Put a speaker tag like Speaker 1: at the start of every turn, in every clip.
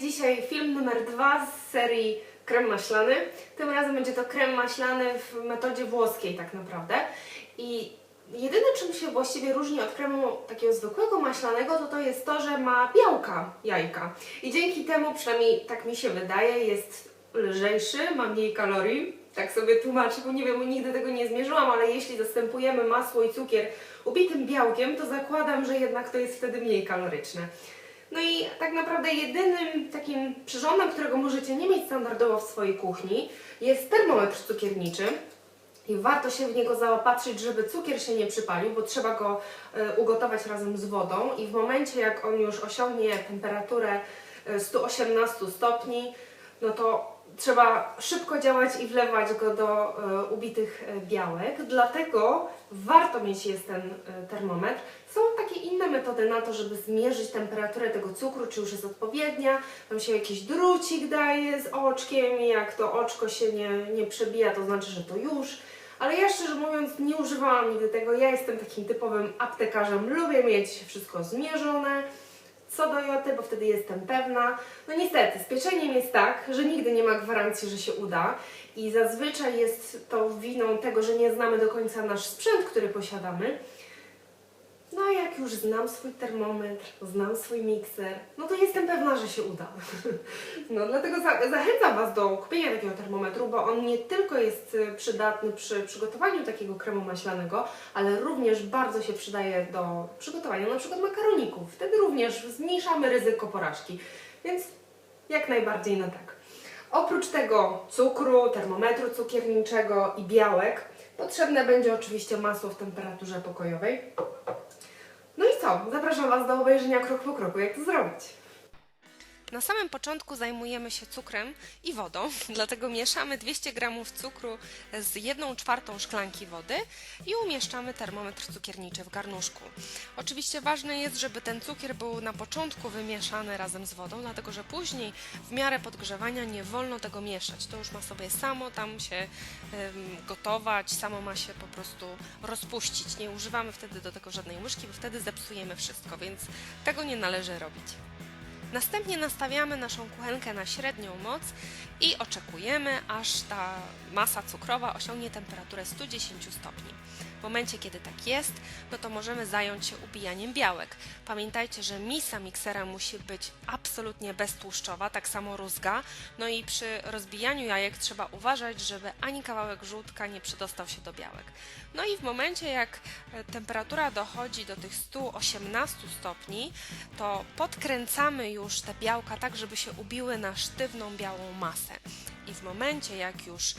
Speaker 1: Dzisiaj film numer dwa z serii krem maślany. Tym razem będzie to krem maślany w metodzie włoskiej tak naprawdę. I jedyne czym się właściwie różni od kremu takiego zwykłego maślanego, to to jest to, że ma białka jajka. I dzięki temu, przynajmniej tak mi się wydaje, jest lżejszy, ma mniej kalorii. Tak sobie tłumaczę, bo nie wiem, nigdy tego nie zmierzyłam, ale jeśli zastępujemy masło i cukier ubitym białkiem, to zakładam, że jednak to jest wtedy mniej kaloryczne. No i tak naprawdę jedynym takim przyrządem, którego możecie nie mieć standardowo w swojej kuchni, jest termometr cukierniczy. I warto się w niego zaopatrzyć, żeby cukier się nie przypalił, bo trzeba go e, ugotować razem z wodą i w momencie jak on już osiągnie temperaturę e, 118 stopni, no to trzeba szybko działać i wlewać go do e, ubitych e, białek. Dlatego warto mieć jest ten e, termometr. Są takie inne metody na to, żeby zmierzyć temperaturę tego cukru, czy już jest odpowiednia. Tam się jakiś drucik daje z oczkiem i jak to oczko się nie, nie przebija, to znaczy, że to już. Ale ja szczerze mówiąc nie używałam nigdy tego. Ja jestem takim typowym aptekarzem. Lubię mieć wszystko zmierzone co do joty, bo wtedy jestem pewna. No niestety, z pieczeniem jest tak, że nigdy nie ma gwarancji, że się uda i zazwyczaj jest to winą tego, że nie znamy do końca nasz sprzęt, który posiadamy. No a jak już znam swój termometr, znam swój mikser, no to jestem pewna, że się uda. No dlatego za zachęcam Was do kupienia takiego termometru, bo on nie tylko jest y, przydatny przy przygotowaniu takiego kremu maślanego, ale również bardzo się przydaje do przygotowania na przykład makaroników. Wtedy również zmniejszamy ryzyko porażki, więc jak najbardziej na tak. Oprócz tego cukru, termometru cukierniczego i białek, potrzebne będzie oczywiście masło w temperaturze pokojowej. No i co? Zapraszam Was do obejrzenia krok po kroku, jak to zrobić.
Speaker 2: Na samym początku zajmujemy się cukrem i wodą, dlatego mieszamy 200 g cukru z 1 czwartą szklanki wody i umieszczamy termometr cukierniczy w garnuszku. Oczywiście ważne jest, żeby ten cukier był na początku wymieszany razem z wodą, dlatego że później w miarę podgrzewania nie wolno tego mieszać. To już ma sobie samo tam się gotować, samo ma się po prostu rozpuścić. Nie używamy wtedy do tego żadnej łyżki, bo wtedy zepsujemy wszystko, więc tego nie należy robić. Następnie nastawiamy naszą kuchenkę na średnią moc i oczekujemy, aż ta masa cukrowa osiągnie temperaturę 110 stopni. W momencie, kiedy tak jest, no to możemy zająć się ubijaniem białek. Pamiętajcie, że misa miksera musi być absolutnie beztłuszczowa, tak samo rózga. No i przy rozbijaniu jajek trzeba uważać, żeby ani kawałek żółtka nie przedostał się do białek. No i w momencie, jak e, temperatura dochodzi do tych 118 stopni, to podkręcamy już te białka tak, żeby się ubiły na sztywną białą masę. I w momencie, jak już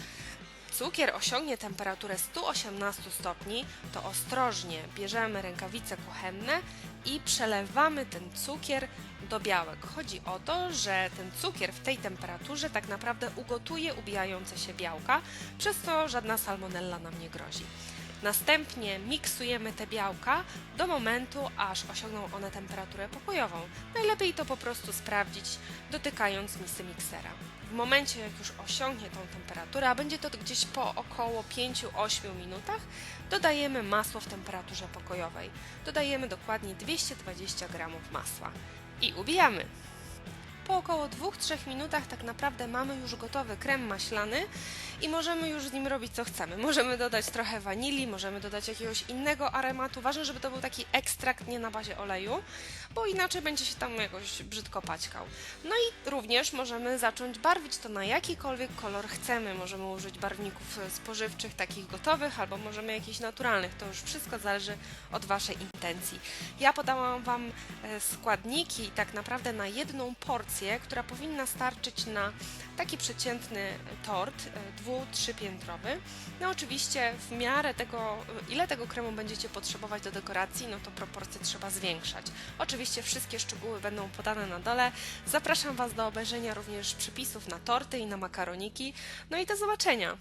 Speaker 2: cukier osiągnie temperaturę 118 stopni, to ostrożnie bierzemy rękawice kuchenne i przelewamy ten cukier do białek. Chodzi o to, że ten cukier w tej temperaturze tak naprawdę ugotuje ubijające się białka, przez co żadna salmonella nam nie grozi. Następnie miksujemy te białka do momentu, aż osiągną one temperaturę pokojową. Najlepiej to po prostu sprawdzić, dotykając misy miksera. W momencie, jak już osiągnie tą temperaturę, a będzie to gdzieś po około 5-8 minutach, dodajemy masło w temperaturze pokojowej. Dodajemy dokładnie 220 g masła i ubijamy. Po około 2-3 minutach tak naprawdę mamy już gotowy krem maślany i możemy już z nim robić co chcemy. Możemy dodać trochę wanilii, możemy dodać jakiegoś innego aromatu. Ważne, żeby to był taki ekstrakt nie na bazie oleju, bo inaczej będzie się tam jakoś brzydko paćkał. No i również możemy zacząć barwić to na jakikolwiek kolor chcemy. Możemy użyć barwników spożywczych, takich gotowych, albo możemy jakichś naturalnych. To już wszystko zależy od Waszej intencji. Ja podałam Wam e, składniki tak naprawdę na jedną porcję, która powinna starczyć na taki przeciętny tort e, dwu, trzypiętrowy. No oczywiście w miarę tego, ile tego kremu będziecie potrzebować do dekoracji, no to proporcje trzeba zwiększać. Oczywiście wszystkie szczegóły będą podane na dole. Zapraszam Was do obejrzenia również przepisów na torty i na makaroniki. No i do zobaczenia!